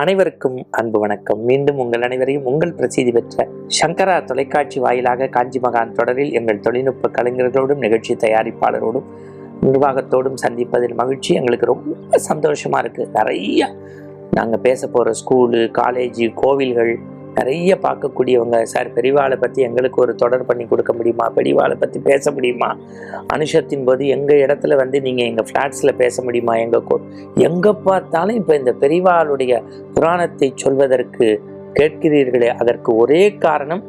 அனைவருக்கும் அன்பு வணக்கம். மீண்டும் உங்கள் அனைவரையும் உங்கள் பிரசித்தி பெற்ற சங்கரா தொலைக்காட்சி வாயிலாக காஞ்சி மகான் தொடரில் எங்கள் தொழில்நுட்ப கலைஞர்களோடும் நிகழ்ச்சி தயாரிப்பாளரோடும் நிர்வாகத்தோடும் சந்திப்பதில் மகிழ்ச்சி. எங்களுக்கு ரொம்ப சந்தோஷமாக இருக்குது நிறைய நாங்கள் பேச போகிற ஸ்கூலு காலேஜு கோவில்கள் நிறைய பார்க்கக்கூடியவங்க. சார் பெரிவாளை பற்றி எங்களுக்கு ஒரு தொடர் பண்ணி கொடுக்க முடியுமா? பெரிவாளை பற்றி பேச முடியுமா? அனுஷத்தின் போது எங்கள் இடத்துல வந்து நீங்கள் எங்கள் ஃப்ளாட்ஸில் பேச முடியுமா? எங்கள் கோ எங்கே பார்த்தாலும் இப்போ இந்த பெரிவாளுடைய புராணத்தை சொல்வதற்கு கேட்கிறீர்களே அதற்கு ஒரே காரணம்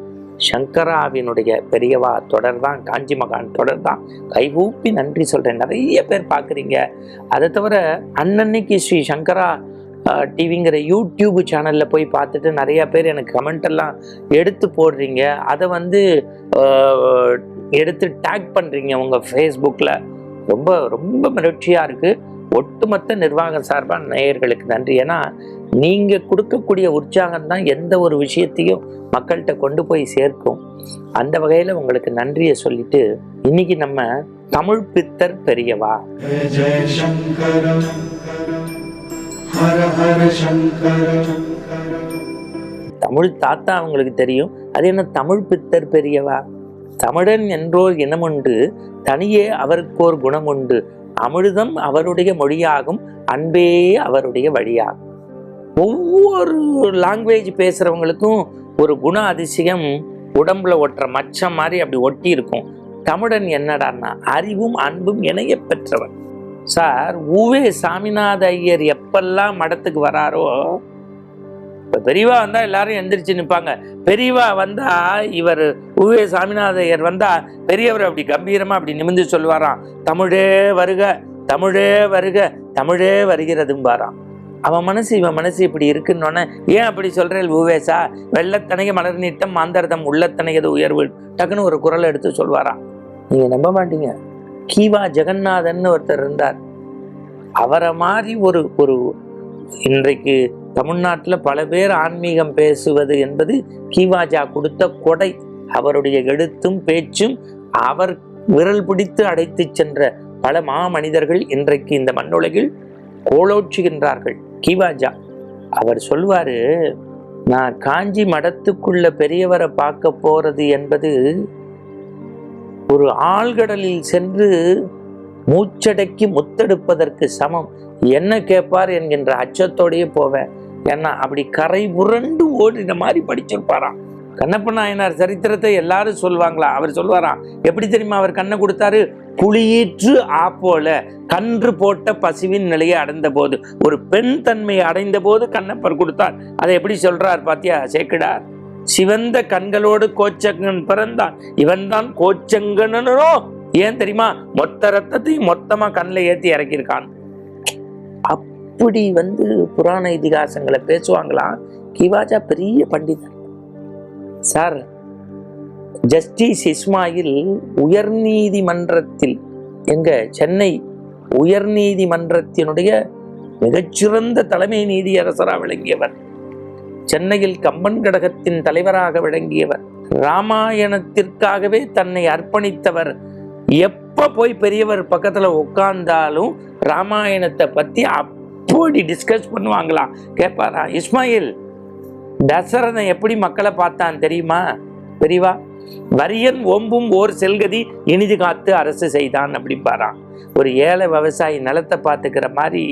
சங்கராவினுடைய பெரியவா தொடர் தான் காஞ்சி மகான் தொடர் தான் கைகூப்பி நன்றி சொல்கிறேன் நிறைய பேர் பார்க்குறீங்க. அதை தவிர அன்னன்னைக்கு ஸ்ரீ சங்கரா டிவிங்கிற யூடியூப் சேனலில் போய் பார்த்துட்டு நிறையா பேர் எனக்கு கமெண்ட் எல்லாம் எடுத்து போடுறீங்க. அதை வந்து எடுத்து டேக் பண்ணுறீங்க உங்கள் ஃபேஸ்புக்கில் ரொம்ப ரொம்ப மகிழ்ச்சியாக இருக்குது ஒட்டுமொத்த நிர்வாக சார்பாக நேயர்களுக்கு நன்றி. ஏன்னா நீங்கள் கொடுக்கக்கூடிய உற்சாகம் தான் எந்த ஒரு விஷயத்தையும் மக்கள்கிட்ட கொண்டு போய் சேர்க்கும். அந்த வகையில் உங்களுக்கு நன்றியை சொல்லிட்டு இன்னைக்கு நம்ம தமிழ் பித்தர் பெரியவா. தமிழ் தாத்தா அவங்களுக்கு தெரியும். அது என்ன தமிழ் பித்தர் பெரியவா? தமிழன் என்றோர் இனமுண்டு தனியே அவருக்கோர் குணமுண்டு அமிழ்தம் அவருடைய மொழியாகும் அன்பே அவருடைய வழியாகும். ஒவ்வொரு லாங்குவேஜ் பேசுறவங்களுக்கும் ஒரு குண அதிசயம் உடம்புல ஒட்டுற மச்சம் மாதிரி அப்படி ஒட்டி இருக்கும். தமிழன் என்னடான்னா அறிவும் அன்பும் இணைய பெற்றவன். சார் ஊவே சாமிநாத ஐயர் எப்பெல்லாம் மடத்துக்கு வராரோ இப்போ பெரியவா வந்தால் எல்லாரும் எந்திரிச்சு நிற்பாங்க பெரியவா வந்தால் இவர் உவே சாமிநாதையர் வந்தால் பெரியவர் அப்படி கம்பீரமாக அப்படி நிமிர்ந்து சொல்லுவாராம் தமிழே வருக தமிழே வருக தமிழே வருகிறதும்பாராம் அவன் மனசு இவன் மனசு இப்படி இருக்குன்னொன்னே ஏன் அப்படி சொல்கிறேன் உவேசா வெள்ளத்தனைய மலர் நீட்டம் மாந்தரதம் உள்ளத்தனையது உயர்வு. டக்குன்னு ஒரு குரல் எடுத்து சொல்வாராம். நீங்கள் நம்ப மாட்டீங்க. கீவா ஜெகநாதன் ஒருத்தர் இருந்தார். அவரை மாதிரி ஒரு ஒரு இன்றைக்கு தமிழ்நாட்டில் பல பேர் ஆன்மீகம் பேசுவது என்பது கீவாஜா கொடுத்த கொடை. அவருடைய எழுத்தும் பேச்சும் அவர் விரல் பிடித்து அடைத்து சென்ற பல மாமனிதர்கள் இன்றைக்கு இந்த மண்ணுலகில் கோலோச்சுகின்றார்கள் கீவாஜா அவர் சொல்வாரு நான் காஞ்சி மடத்துக்குள்ள பெரியவரை பார்க்க போறது என்பது ஒரு ஆழ்கடலில் சென்று மூச்சடக்கி முத்தெடுப்பதற்கு சமம். என்ன கேட்பார் என்கின்ற அச்சத்தோடையே போவேன். ஏன்னா அப்படி கரை புரண்டு ஓடின மாதிரி படிச்சிருப்பாராம். கண்ணப்ப நாயனார் சரித்திரத்தை எல்லாரும் சொல்லுவாங்களா அவர் சொல்லுவாராம் எப்படி தெரியுமா? அவர் கண்ணை கொடுத்தாரு? குழியீற்று ஆப்போல கன்று போட்ட பசுவின் நிலையை அடைந்த போது ஒரு பெண் தன்மையை அடைந்த போது கண்ணப்பர் கொடுத்தார். அதை எப்படி சொல்றார் பாத்தியா சேக்கிடார்? சிவந்த கண்களோடு கோச்சங்கன் பிறந்தான். இவன்தான் கோச்சங்கனோ ஏன் தெரியுமா? மொத்த ரத்தத்தையும் மொத்தமா கண்ணில் ஏத்தி இறக்கியிருக்கான். அப்படி வந்து புராண இதிகாசங்களை பேசுவாங்களாம் கிவாஜா பெரிய பண்டிதர் சார் ஜஸ்டிஸ் இஸ்மாயில் உயர்நீதிமன்றத்தில் எங்க சென்னை உயர்நீதிமன்றத்தினுடைய மிகச்சிறந்த தலைமை நீதியரசராக விளங்கியவர். சென்னையில் கம்பன் கடகத்தின் தலைவராக விளங்கியவர். ராமாயணத்திற்காகவே தன்னை அர்ப்பணித்தவர். எப்போ போய் பெரியவர் பக்கத்தில் உட்கார்ந்தாலும் ராமாயணத்தை பற்றி அப்படி டிஸ்கஸ் பண்ணுவாங்களாம். கேட்பாரா இஸ்மாயில் தசரதன் எப்படி மக்களை பார்த்தான் தெரியுமா? பெரியவா வரியன் ஒம்பும் ஓர் செல்கதி இனிது காத்து அரசு செய்தான் அப்படிம்பாராம். ஒரு ஏழை விவசாயி நிலத்தை பார்த்துக்கிற மாதிரி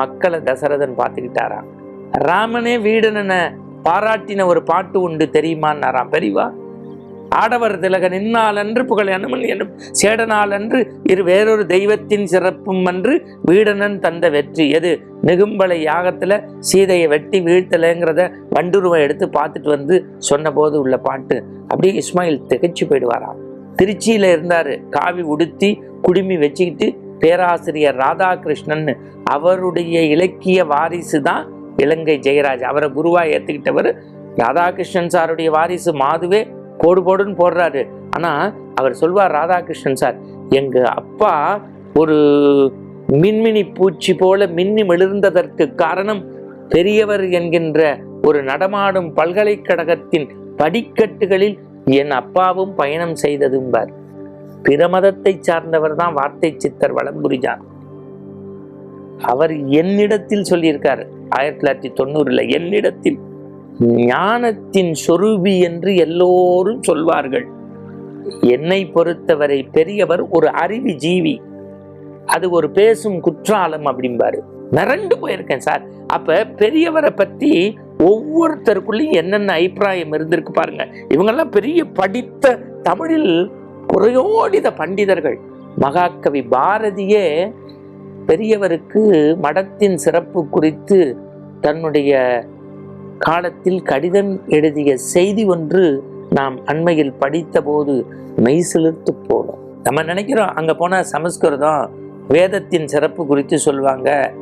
மக்களை தசரதன் பார்த்துக்கிட்டாராம். ராமனே வீடனனை பாராட்டின ஒரு பாட்டு உண்டு தெரியுமான்னாராம் பெரியவா ஆடவர் திலக நின்னாலன்று புகழ் அனுமன் என்னும் சேடனாலன்று இரு வேறொரு தெய்வத்தின் சிறப்பும் அன்று வீடனன் தந்த வெற்றி. எது? நெகும்பலை யாகத்தில் சீதையை வெட்டி வீழ்த்தலைங்கிறத வண்டுருவை எடுத்து பார்த்துட்டு வந்து சொன்னபோது உள்ள பாட்டு. அப்படியே இஸ்மாயில் திகைச்சு போயிடுவாராம். திருச்சியில் இருந்தார். காவி உடுத்தி குடுமி வச்சுக்கிட்டு பேராசிரியர் ராதாகிருஷ்ணன் அவருடைய இலக்கிய வாரிசு தான் இலங்கை ஜெயராஜ். அவரை குருவாக ஏற்றுக்கிட்டவர் ராதாகிருஷ்ணன் சாருடைய வாரிசு மாதுவே கோடு போடுன்னு போடுறாரு. ஆனால் அவர் சொல்வார் ராதாகிருஷ்ணன் சார் எங்கள் அப்பா ஒரு மின்மினி பூச்சி போல மின்னி மிளிர்ந்ததற்கு காரணம் பெரியவர் என்கின்ற ஒரு நடமாடும் பல்கலைக்கழகத்தின் படிக்கட்டுகளில் என் அப்பாவும் பயணம் செய்ததும்பார். பிற மதத்தை சார்ந்தவர் தான் வார்த்தை சித்தர் வளம்புரிஜான் அவர் என்னிடத்தில் சொல்லியிருக்காரு. ஆயிரத்தி தொள்ளாயிரத்தி தொண்ணூறுல என்னிடத்தில் ஞானத்தின் சொரூபி என்று எல்லோரும் சொல்வார்கள். என்னை பொறுத்தவரை பெரியவர் ஒரு அறிவு ஜீவி. அது ஒரு பேசும் குற்றாலம் அப்படிம்பாரு. மிரண்டு போயிருக்கேன் சார். அப்ப பெரியவரை பத்தி ஒவ்வொருத்தருக்குள்ளேயும் என்னென்ன அபிப்பிராயம் இருந்திருக்கு பாருங்க. இவங்கெல்லாம் பெரிய படித்த தமிழில் புறையோடித பண்டிதர்கள். மகாகவி பாரதியே பெரியவருக்கு மடத்தின் சிறப்பு குறித்து தன்னுடைய காலத்தில் கடிதம் எழுதிய செய்தி ஒன்று நாம் அண்மையில் படித்தபோது மெய் சிலிர்த்து போனோம். நம்ம நினைக்கிறோம் அங்கே போனால் சமஸ்கிருதம் வேதத்தின் சிறப்பு குறித்து சொல்லுவாங்க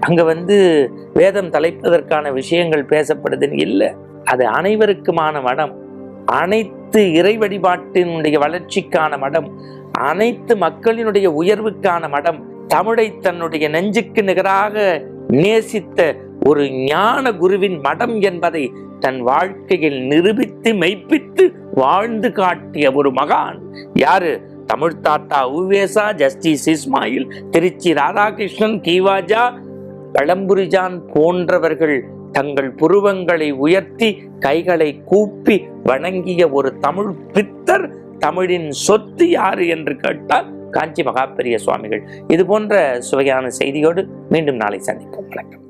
அங்கே வந்து வேதம் தலைப்பதற்கான விஷயங்கள் பேசப்படுதுன்னு இல்லை. அது அனைவருக்குமான மடம். அனைத்து இறை வழிபாட்டினுடைய வளர்ச்சிக்கான மடம். அனைத்து மக்களினுடைய உயர்வுக்கான மடம். தமிழை தன்னுடைய நெஞ்சுக்கு நிகராக நேசித்த ஒரு ஞான குருவின் மடம் என்பதை தன் வாழ்க்கையில் நிரூபித்து மெய்ப்பித்து வாழ்ந்து காட்டிய ஒரு மகான். யாரு? தமிழ் தாத்தா உவேசா ஜஸ்டிஸ் இஸ்மாயில் திருச்சி ராதாகிருஷ்ணன் கீவாஜா பழம்புரிஜான் போன்றவர்கள் தங்கள் புருவங்களை உயர்த்தி கைகளை கூப்பி வணங்கிய ஒரு தமிழ் பித்தர் தமிழின் சொத்து யாரு என்று கேட்டால் காஞ்சி மகாபெரிய சுவாமிகள். இது போன்ற சுவையான செய்தியோடு மீண்டும் நாளை சந்திப்போம். வணக்கம்.